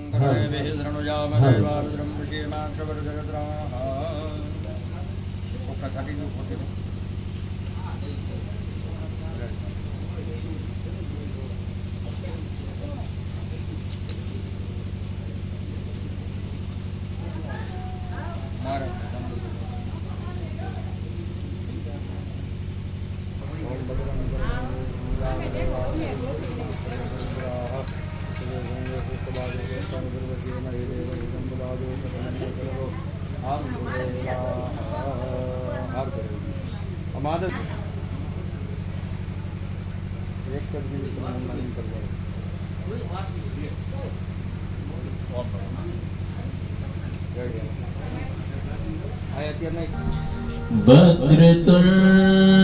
कर्णेभिः આ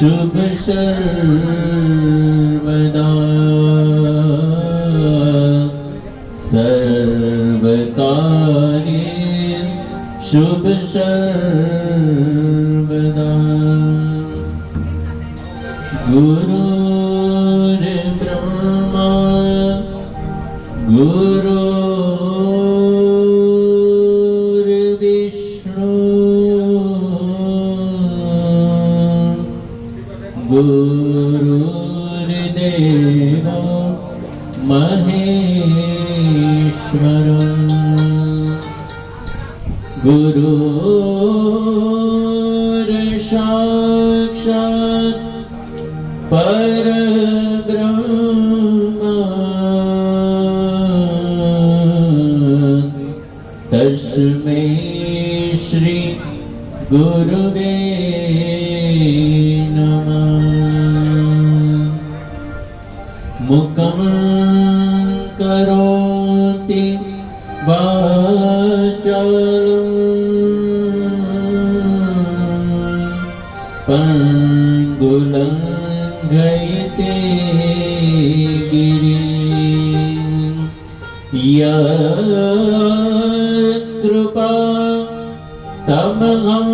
这回事 महेश्वर गुरुर्साक्षात् यत्कृपा तमहं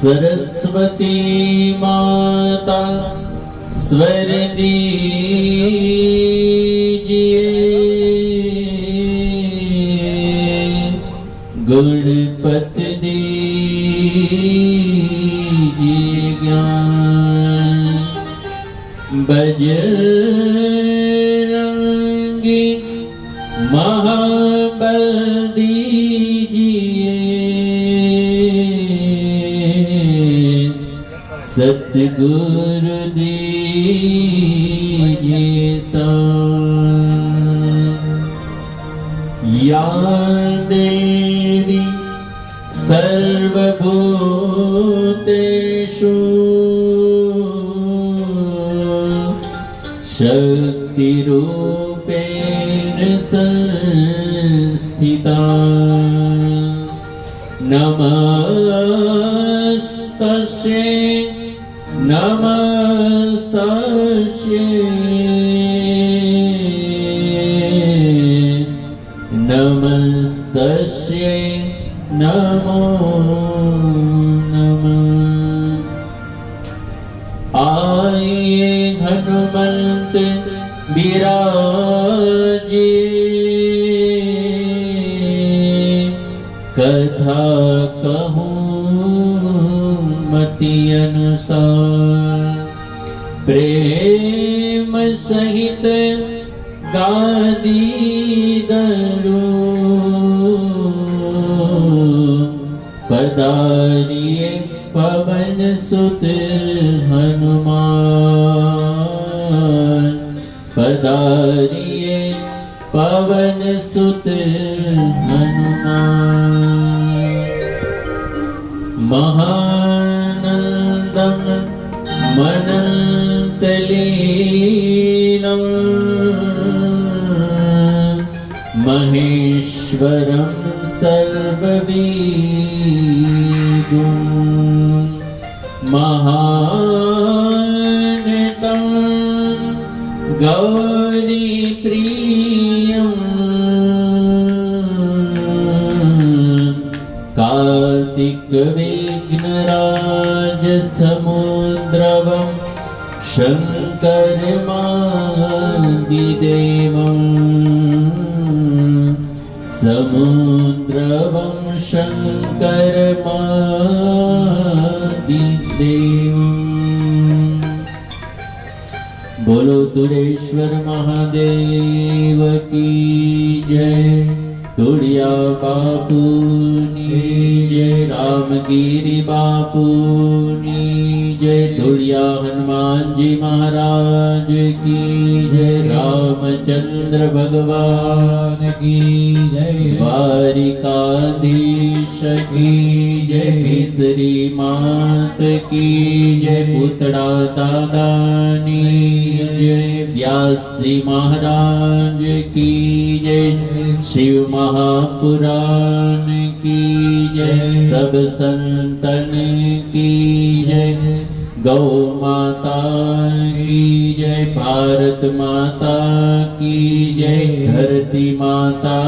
सरस्वती माता स्वर गुणपत दीजिए ज्ञान। बजरंगी सा या देवी सर्वभूतेषु। शक्तिरूपेण संस्थिता। नमस्तस्यै નમસ્તશ્ય નમસ્તશ્ય નમો નમ આયે હનુમંત બિરાજી કથા ભક્તિ અનુસાર પ્રેમ સહિત ગાદી દરો પદારીએ પવન સુત હનુમાન. પદારીએ પવન સુત હનુમાન. મહા महेश्वरं सर्ववीगुं महानतं गौरीप्रियम् कार्तिकविघ्नराजसमुद्रवं शङ्करमादिदेवम् शङ्करमादिदेवम् बोलो तुरेश्वर महादेव की जय। तुड़िया बापूनी રામગીરી બાપુની જય. ધૂળિયા હનુમાનજી મહારાજ કી જય. રામચંદ્ર ભગવાન કી જય. દ્વારિકાધીશ કી જય. ભીસરી માત કી જય. પૂતળા દાદાની જય. વ્યાસજી મહારાજ કી જય. શિવ મહાપુરાણ કી જય. સબ संतन की जय गौ माता की जय भारत माता की जय धरती माता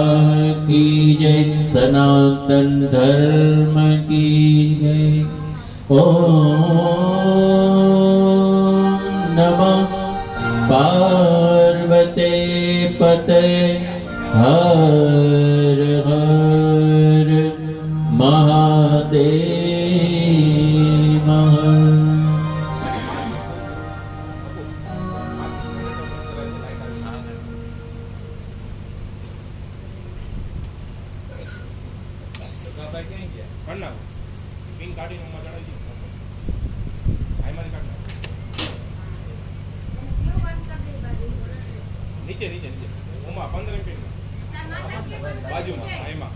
की जय सनातन धर्म की जय ॐ नमः બાજુમાં હા, એમાં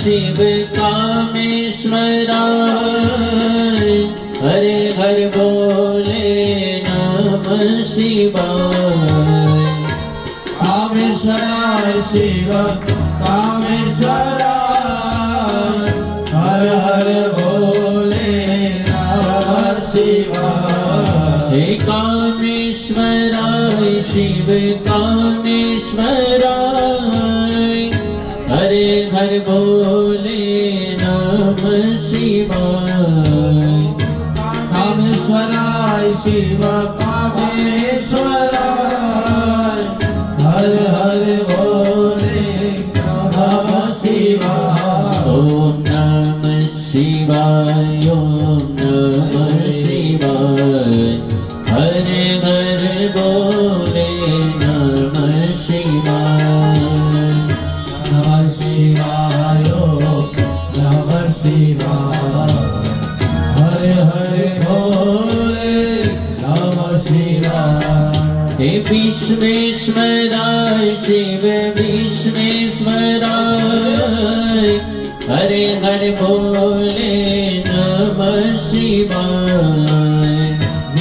शिव कामेश्वराय हरे हरे बोले नमः शिवाय कामेश्वराय शिव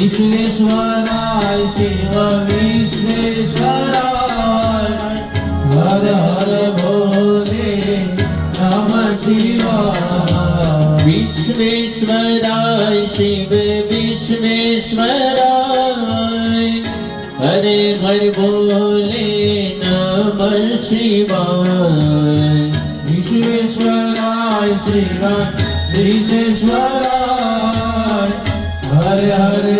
વિશ્વેશ્વરાય શિવ વિશ્વેશ્વરાય હર હર ભોલે નમ શિવાય. વિશ્વેશ્વરાય શિવ વિશ્વેશ્વરાય. હરે હર ભોલે નમ શિવાય. વિશ્વેશ્વરાય શિવ વિશ્વેશ્વરાય. હરે હરે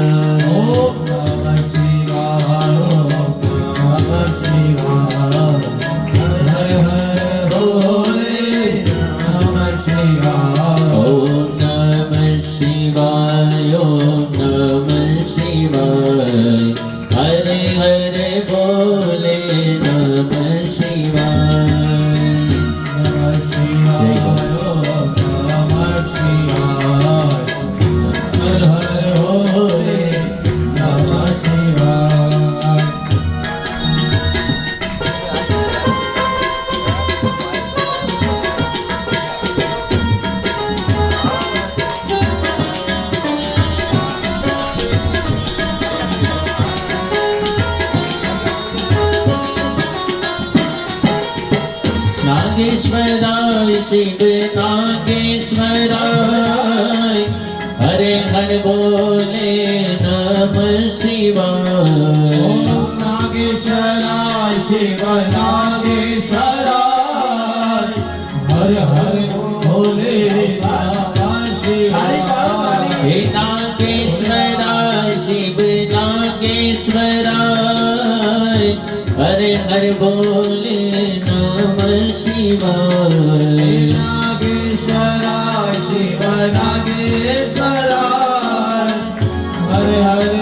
નાગેશ્વરાય શિવ નાગેશ્વરાય હરે હર બોલે નમ શિવાય. નાગેશ્વરાય શિવ નાગ नमः शिवाय नागेश्वराय शिव नागेश्वराय हरे हरे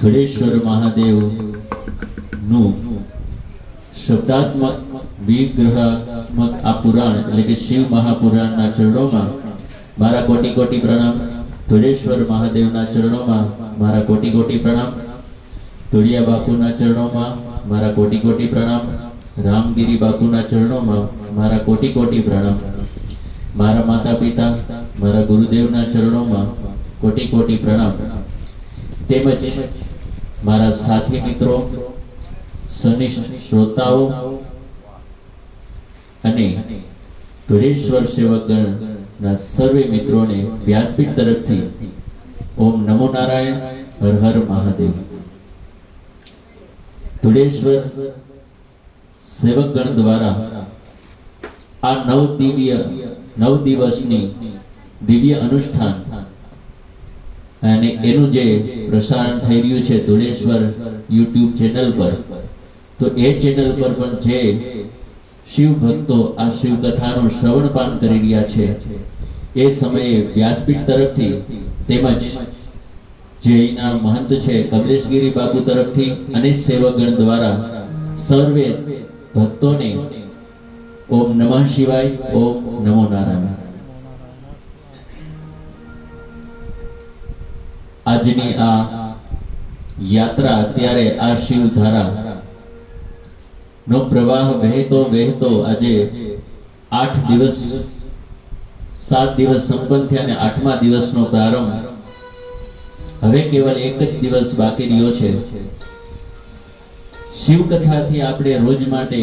જડેશ્વર મહાદેવનું શબ્દાત્મક વિગ્રહાત્મક આ પુરાણ, એટલે કે શિવ મહાપુરાણના ચરણોમાં મારા કોટી કોટી પ્રણામ. ધોળેશ્વર મહાદેવના ચરણોમાં મારા કોટી કોટી પ્રણામ. ધોળિયા બાપુના ચરણોમાં મારા કોટી કોટી પ્રણામ. રામગીરી બાપુના ચરણોમાં મારા કોટી કોટી પ્રણામ. મારા માતા પિતા મારા ગુરુદેવના ચરણોમાં કોટી કોટી પ્રણામ. તેમજ મારા સાથી મિત્રો, સનિષ્ઠ શ્રોતાઓ અને ધુરેશ્વર સેવકગણના સર્વે મિત્રોને વ્યાસપીઠ તરફથી ઓમ નમો નારાયણ, હર હર મહાદેવ. ધુરેશ્વર સેવકગણ દ્વારા આ નવ દિવ્ય, નવ દિવસની દિવ્ય અનુષ્ઠાન અને એનું જે પ્રસારણ થઈ રહ્યું છે ધુળેશ્વર યુટ્યુબ ચેનલ પર, તો એ ચેનલ પર પણ જે શિવ ભક્તો આ શિવ કથાનું શ્રવણપાન કરી રહ્યા છે, એ સમયે વ્યાસપીઠ તરફથી તેમજ જે અહીંના મહંત છે કમલેશગીરી બાબુ તરફથી અને સેવકગણ દ્વારા સર્વે ભક્તોને ઓમ નમઃ શિવાય, ઓમ નમો નારાયણ. આજની આ યાત્રા અત્યારે આ શિવધારા નો પ્રવાહ વહેતો વહેતો આજે આઠ દિવસ, સાત દિવસ સંપન્ન થયા આઠમા દિવસનો પ્રારંભ હવે કેવલ એક જ દિવસ બાકી રહ્યો છે. શિવ કથાથી આપણે રોજ માટે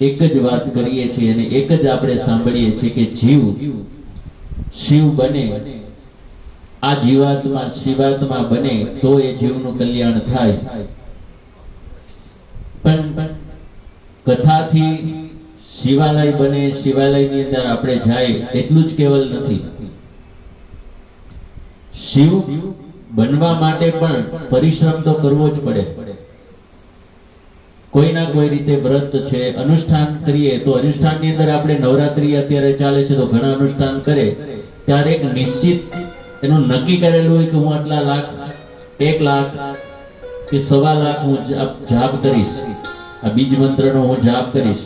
એક જ વાત કરીએ છીએ અને એક જ આપણે સાંભળીએ છીએ કે જીવ શિવ બને આ જીવાત્મા શિવાત્મા બને તો એ જીવનું કલ્યાણ થાય. પણ કથાથી શિવાલય બને, શિવાલયની અંદર આપણે જાય એટલું જ કેવલ નથી. શિવ બનવા માટે પણ પરિશ્રમ તો કરવો જ પડે. કોઈ ના કોઈ રીતે વ્રત છે, અનુષ્ઠાન કરીએ તો અનુષ્ઠાનની અંદર આપણે નવરાત્રી અત્યારે ચાલે છે તો ઘણા અનુષ્ઠાન કરે. ત્યારે એક નિશ્ચિત એનું નક્કી કરેલું હોય કે હું આટલા લાખ, એક લાખ કે સવા લાખ હું જાપ કરીશ. આ બીજ મંત્રનો હું જાપ કરીશ.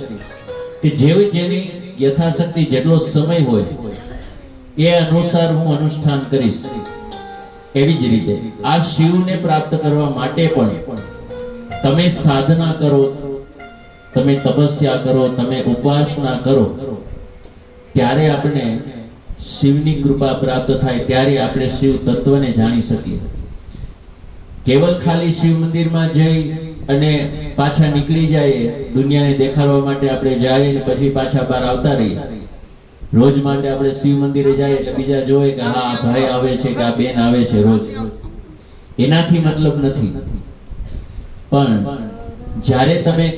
કે જેવી જેની યથાશક્તિ જેટલો સમય હોય, એ અનુસાર હું અનુષ્ઠાન કરીશ. એવી જ રીતે આ શિવને પ્રાપ્ત કરવા માટે પણ તમે સાધના કરો, તમે તપસ્યા કરો, તમે ઉપાસના કરો, ત્યારે આપણે શિવની કૃપા પ્રાપ્ત થાય ત્યારે આપણે શિવ તત્વને જાણી શકીએ. કેવલ ખાલી શિવ મંદિરમાં જઈ અને પાછા નીકળી જાય દુનિયાને દેખાડવા માટે આપણે જઈએ અને પછી પાછા બહાર આવતા રહીએ. રોજ માટે આપણે શિવ મંદિરે જઈએ એટલે બીજા જોવે કે હા, ભાઈ આવે છે કે આ બેન આવે છે રોજ. એનાથી મતલબ નથી. પણ જ્યારે તમે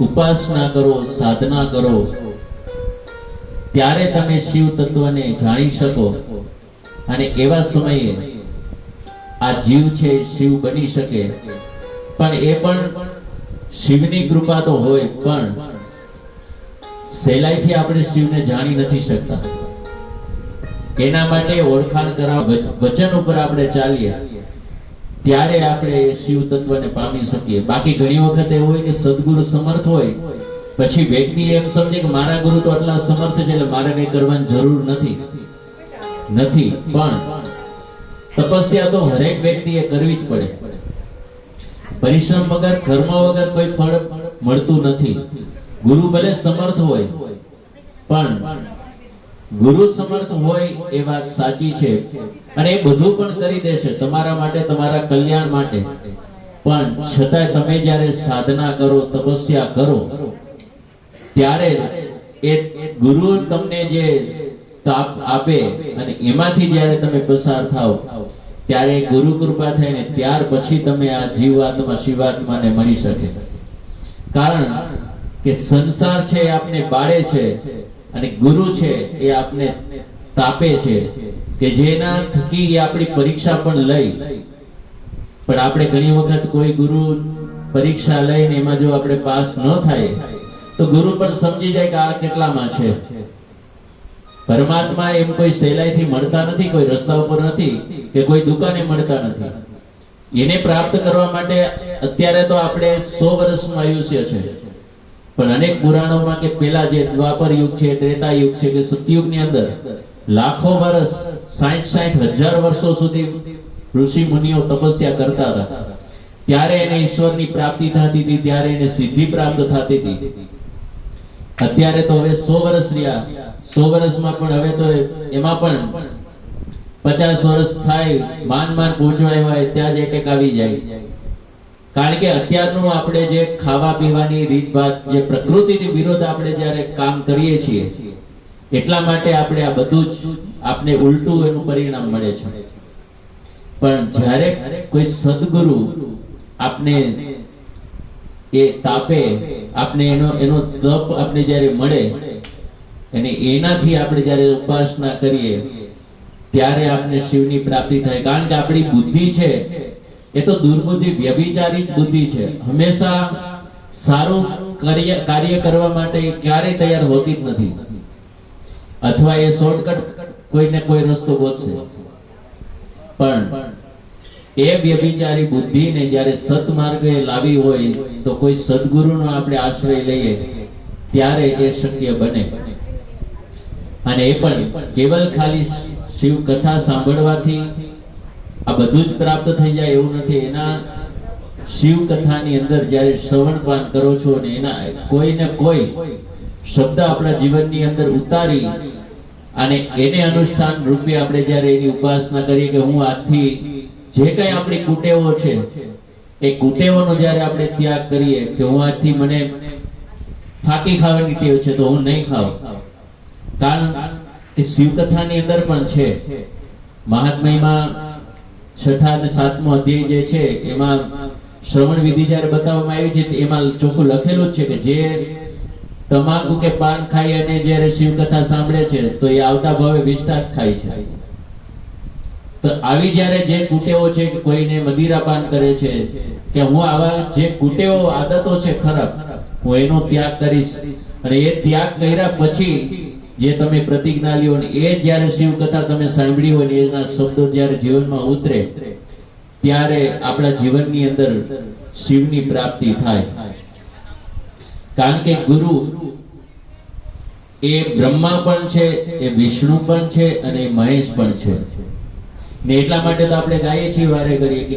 ઉપાસના કરો, સાધના કરો ત્યારે તમે શિવ તત્વને જાણી શકો. અને એવા સમયે આ જીવ છે શિવ બની શકે. પણ એ પણ શિવની કૃપા તો હોય, પણ સહેલાઈથી આપણે શિવને જાણી નથી શકતા. એના માટે ઓળખાણ કરાવ વચન ઉપર આપણે ચાલીએ. ત્યારે આપણે શિવ તત્વને પામી શકીએ. બાકી ઘણી વખત એવું હોય કે સદગુરુ સમર્થ હોય પછી વ્યક્તિ એમ સમજે કે મારા ગુરુ તો આટલા સમર્થ છે એટલે મારે કઈ કરવાની જરૂર નથી. નથી, પણ તપસ્યા તો હરેક વ્યક્તિએ કરવી જ પડે. પરિશ્રમ વગર, કર્મ વગર કોઈ ફળ મળતું નથી. ગુરુ ભલે સમર્થ હોય, પણ ગુરુ સમર્થ હોય એ વાત સાચી છે. અને એ બધું પણ કરી દેશે તમારા માટે, તમારા કલ્યાણ માટે. પણ છતાંય તમે જ્યારે સાધના કરો, તપસ્યા કરો ત્યારે એ ગુરુ તમને જે તાપ આપે અને એમાંથી જ્યારે તમે પસાર થાવ ત્યારે ગુરુ કૃપા થાય ને ત્યાર પછી તમે આ જીવાત્મા, શિવાત્માને મળી શકે. કારણ કે સંસાર છે આપને બાળે છે અને ગુરુ છે એ આપને તાપે છે કે જેના થકી એ આપણી પરીક્ષા પણ લઈ. પણ આપણે ઘણી વખત કોઈ ગુરુ પરીક્ષા લઈને એમાં જો આપણે પાસ ન થાય તો ગુરુ પણ સમજી જાય કે આ કેટલામાં છે. પરમાત્મા એમ કોઈ સહેલાઈથી મળતા નથી, કોઈ રસ્તા ઉપર નથી, કે કોઈ દુકાને મળતા નથી. એને પ્રાપ્ત કરવા માટે અત્યારે તો આપણે સો વર્ષનું આયુષ્ય છે. પણ અનેક પુરાણોમાં કે પેલા જે દ્વાપર યુગ છે, ત્રેતા યુગ છે, કે સતયુગની અંદર લાખો વર્ષ સાઠ સાઠ હજાર વર્ષો સુધી ઋષિ મુનિઓ તપસ્યા કરતા હતા. ત્યારે એને ઈશ્વરની પ્રાપ્તિ થતી હતી, ત્યારે એને સિદ્ધિ પ્રાપ્ત થતી હતી. અત્યારે તો હવે સો વર્ષ રહ્યા. સો વર્ષમાં પણ હવે તો એમાં પણ પચાસ વર્ષ થાય, માન માન પહોંચવાય હોય, ત્યાં જ એટેક આવી જાય. કારણ કે અત્યારનું આપણે જે ખાવા પીવાની રીતભાત જે પ્રકૃતિની વિરોધ આપણે જ્યારે કામ કરીએ છીએ, એટલા માટે આપણે આ બધું જ આપણે ઉલટું એનું પરિણામ મળે છે. પણ જ્યારે કોઈ સદગુરુ આપને એ તાપે આપણે એનો એનો તપ આપણે જ્યારે મળે અને એનાથી આપણે જ્યારે ઉપાસના કરીએ, ત્યારે આપણે શિવની પ્રાપ્તિ થાય. કારણ કે આપણી બુદ્ધિ છે, એ તો દુર્બુદ્ધિ વ્યભિચારી બુદ્ધિ છે. હંમેશા સારું કાર્ય કાર્ય કરવા માટે ક્યારેય તૈયાર હોતી જ નથી. અથવા એ શોર્ટકટ કોઈને કોઈ રસ્તો ગોતશે. પણ એ વ્યભિચારી બુદ્ધિને જ્યારે સત્માર્ગે લાવી હોય તો કોઈ સદગુરુનો આપણે આશ્રય લઈએ, ત્યારે એ શક્ય બને. અને એ પણ કેવલ ખાલી શિવ કથા સાંભળવાથી આ બધું જ પ્રાપ્ત થઈ જાય એવું નથી. એના શિવ કથાની અંદર જ્યારે શ્રવણપાન કરો છો ને એના કોઈને કોઈ શબ્દ આપણા જીવનની અંદર ઉતારી અને એને અનુષ્ઠાન રૂપે આપણે જ્યારે એની ઉપાસના કરીએ કે હું આજથી જે કઈ આપણી કુટેવો છે, એ કુટેવોનો જ્યારે આપણે ત્યાગ કરીએ કે હું આજથી મને ફાકી ખાવાની ટેવ છે, તો હું નહીં ખાવ કારણ કે શિવકથાની અંદર પણ છે, મહાત્મયમાં છઠ્ઠા અને સાતમો અધ્યાય જે છે, એમાં શ્રવણ વિધિ જ્યારે બતાવવામાં આવી છે એમાં ચોખ્ખું લખેલું છે કે જે તમાકુ કે પાન ખાઈ અને જ્યારે શિવકથા સાંભળે છે, તો એ આવતા ભાવે વિષ્ટા ખાય છે. તો આવી જ્યારે જે કુટેવો છે કે કોઈને મદિરાપાન કરે છે, કે હું આવા જે કુટેવો, આદતો છે ખરાબ, હું એનો ત્યાગ કરીશ. અને એ ત્યાગ કર્યા પછી જે તમે પ્રતિજ્ઞા લ્યો ને એ જ્યારે શિવ કથા તમે સાંભળી હોય એના શબ્દો જ્યારે જીવનમાં ઉતરે, ત્યારે આપણા જીવનની અંદર શિવની પ્રાપ્તિ થાય. કારણ કે ગુરુ એ બ્રહ્મા પણ છે, એ વિષ્ણુ પણ છે, અને મહેશ પણ છે. ને એટલા માટે તો આપણે ગાઈએ છીએ વારે કરીએ કે